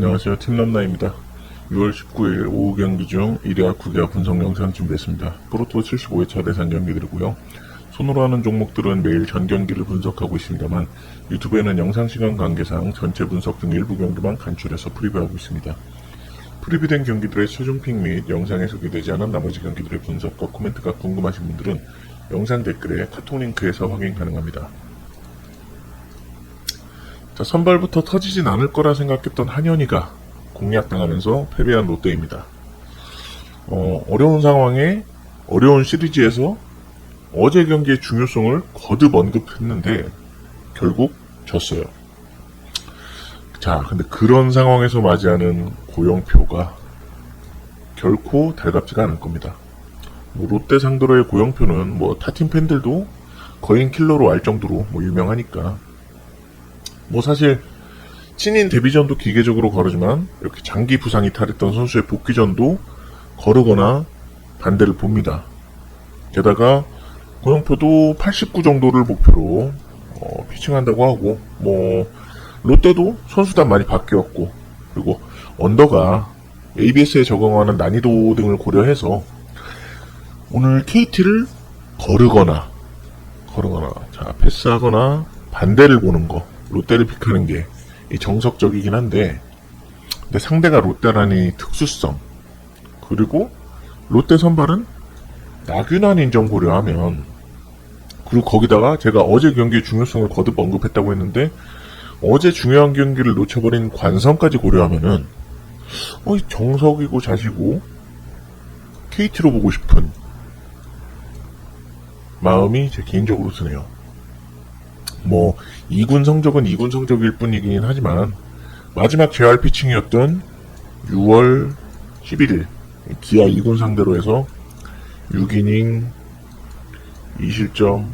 안녕하세요. 팀남나입니다. 6월 19일 오후 경기 중 1위와 9위와 분석 영상 준비했습니다. 프로토 75회차 대상 경기들이고요. 손으로 하는 종목들은 매일 전 경기를 분석하고 있습니다만 유튜브에는 영상 시간 관계상 전체 분석 중 일부 경기만 간추려서 프리뷰하고 있습니다. 프리뷰된 경기들의 최종 픽 및 영상에 소개되지 않은 나머지 경기들의 분석과 코멘트가 궁금하신 분들은 영상 댓글에 카톡 링크에서 확인 가능합니다. 자, 선발부터 터지진 않을 거라 생각했던 한현희가 공략당하면서 패배한 롯데입니다. 어, 어려운 상황에 어려운 시리즈에서 어제 경기의 중요성을 거듭 언급했는데 결국 졌어요. 자, 근데 그런 상황에서 맞이하는 고영표가 결코 달갑지가 않을 겁니다. 뭐 롯데 상대로의 고영표는 뭐 타팀 팬들도 거인 킬러로 알 정도로 뭐 유명하니까 뭐 사실 친인 데뷔전도 기계적으로 거르지만 이렇게 장기 부상 이탈했던 선수의 복귀전도 거르거나 반대를 봅니다. 게다가 고영표도 89 정도를 목표로 어, 피칭한다고 하고 뭐 롯데도 선수단 많이 바뀌었고 그리고 언더가 ABS에 적응하는 난이도 등을 고려해서 오늘 KT를 거르거나 거르거나 자 패스하거나 반대를 보는 거 롯데를 픽하는 게이 정석적이긴 한데 근데 상대가 롯데라니 특수성 그리고 롯데 선발은 나균한 인정 고려하면 그리고 거기다가 제가 어제 경기의 중요성을 거듭 언급했다고 했는데 어제 중요한 경기를 놓쳐버린 관성까지 고려하면은 어, 이 정석이고 자시고 KT로 보고 싶은 마음이 제 개인적으로 드네요. 뭐 2군 성적은 2군 성적일 뿐이긴 하지만 마지막 재활 피칭이었던 6월 11일 기아 2군 상대로 해서 6이닝 2실점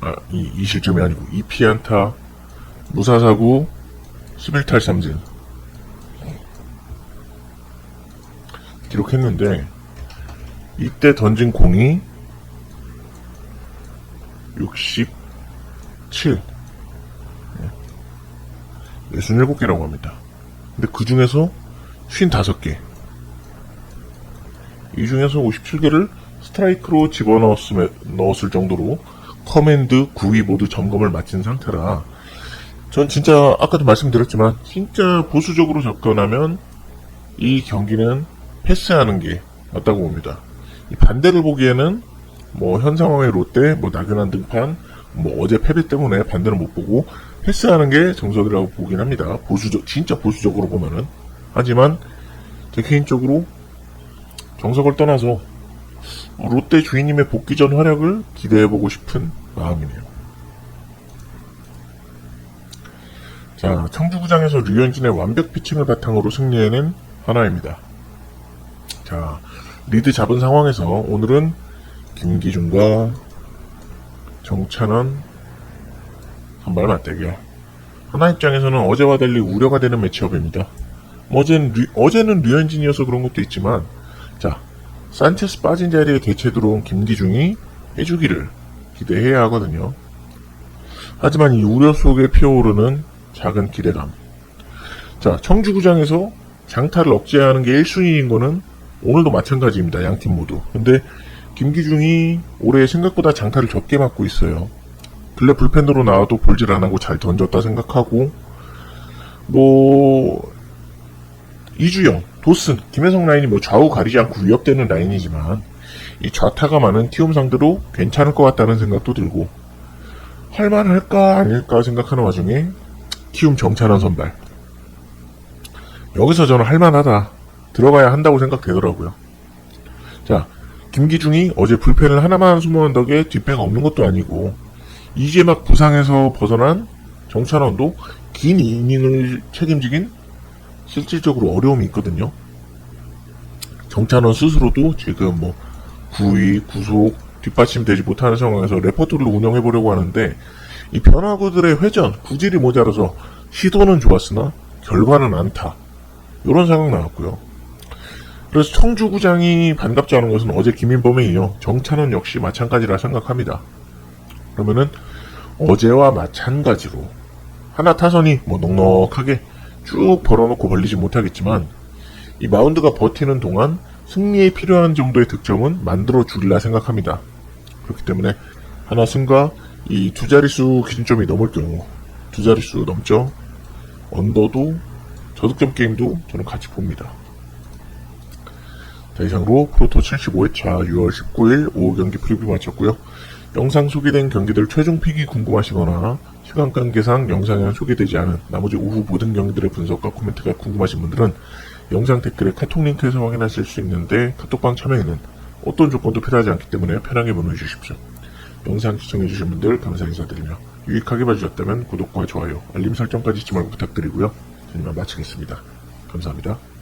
아, 이, 2실점이 아니고 2피안타 무사사구 11탈 3진. 기록했는데 이때 던진 공이 67 67개라고 합니다. 근데 그 중에서 55개. 이 중에서 57개를 스트라이크로 집어넣었을 넣었을 정도로 커맨드 9위 모두 점검을 마친 상태라 전 진짜 아까도 말씀드렸지만 진짜 보수적으로 접근하면 이 경기는 패스하는 게 맞다고 봅니다. 이 반대를 보기에는 뭐 현 상황의 롯데, 뭐 나균한 등판, 뭐 어제 패배 때문에 반대를 못 보고 패스하는 게 정석이라고 보긴 합니다. 보수적, 진짜 보수적으로 보면은. 하지만 제 개인적으로 정석을 떠나서 롯데 주인님의 복귀 전 활약을 기대해보고 싶은 마음이네요. 자, 청주구장에서 류현진의 완벽 피칭을 바탕으로 승리해낸 하나입니다. 자, 리드 잡은 상황에서 오늘은 김기중과 정찬원 선발 맞대결. 하나 입장에서는 어제와 달리 우려가 되는 매치업입니다. 어제는, 류, 어제는 류현진이어서 그런 것도 있지만, 자, 산체스 빠진 자리에 대체 들어온 김기중이 해주기를 기대해야 하거든요. 하지만 이 우려 속에 피어오르는 작은 기대감. 자, 청주구장에서 장타를 억제하는 게 1순위인 거는 오늘도 마찬가지입니다. 양 팀 모두. 근데 김기중이 올해 생각보다 장타를 적게 맞고 있어요. 근래 불펜으로 나와도 볼질 안 하고 잘 던졌다 생각하고 뭐 이주영, 도슨, 김혜성 라인이 뭐 좌우 가리지 않고 위협되는 라인이지만 이 좌타가 많은 티움 상대로 괜찮을 것 같다는 생각도 들고 할만할까 아닐까 생각하는 와중에 키움 정찬원 선발 여기서 저는 할만하다 들어가야 한다고 생각되더라고요. 자 김기중이 어제 불펜을 하나만 숨어온 덕에 뒷배가 없는 것도 아니고 이제 막 부상에서 벗어난 정찬원도 긴 이닝을 책임지긴 실질적으로 어려움이 있거든요. 정찬원 스스로도 지금 뭐 구위, 구속, 뒷받침되지 못하는 상황에서 레퍼토리를 운영해 보려고 하는데 이 변화구들의 회전, 구질이 모자라서 시도는 좋았으나 결과는 안타. 이런 상황 나왔고요. 그래서 청주구장이 반갑지 않은 것은 어제 김인범에 이어 정찬원 역시 마찬가지라 생각합니다. 그러면은 어제와 마찬가지로 하나 타선이 뭐 넉넉하게 쭉 벌어놓고 벌리지 못하겠지만 이 마운드가 버티는 동안 승리에 필요한 정도의 득점은 만들어 주리라 생각합니다. 그렇기 때문에 하나 승과 이 두 자릿수 기준점이 넘을 경우 두 자릿수 넘죠. 언더도 저득점 게임도 저는 같이 봅니다. 자, 이상으로 프로토 75회차 6월 19일 오후 경기 프리뷰 마쳤고요. 영상 소개된 경기들 최종 픽이 궁금하시거나 시간 관계상 영상에 소개되지 않은 나머지 오후 모든 경기들의 분석과 코멘트가 궁금하신 분들은 영상 댓글에 카톡 링크에서 확인하실 수 있는데 카톡방 참여에는 어떤 조건도 필요하지 않기 때문에 편하게 문의 주십시오. 영상 시청해주신 분들 감사 인사드리며 유익하게 봐주셨다면 구독과 좋아요, 알림 설정까지 잊지 말고 부탁드리고요. 저는 마치겠습니다. 감사합니다.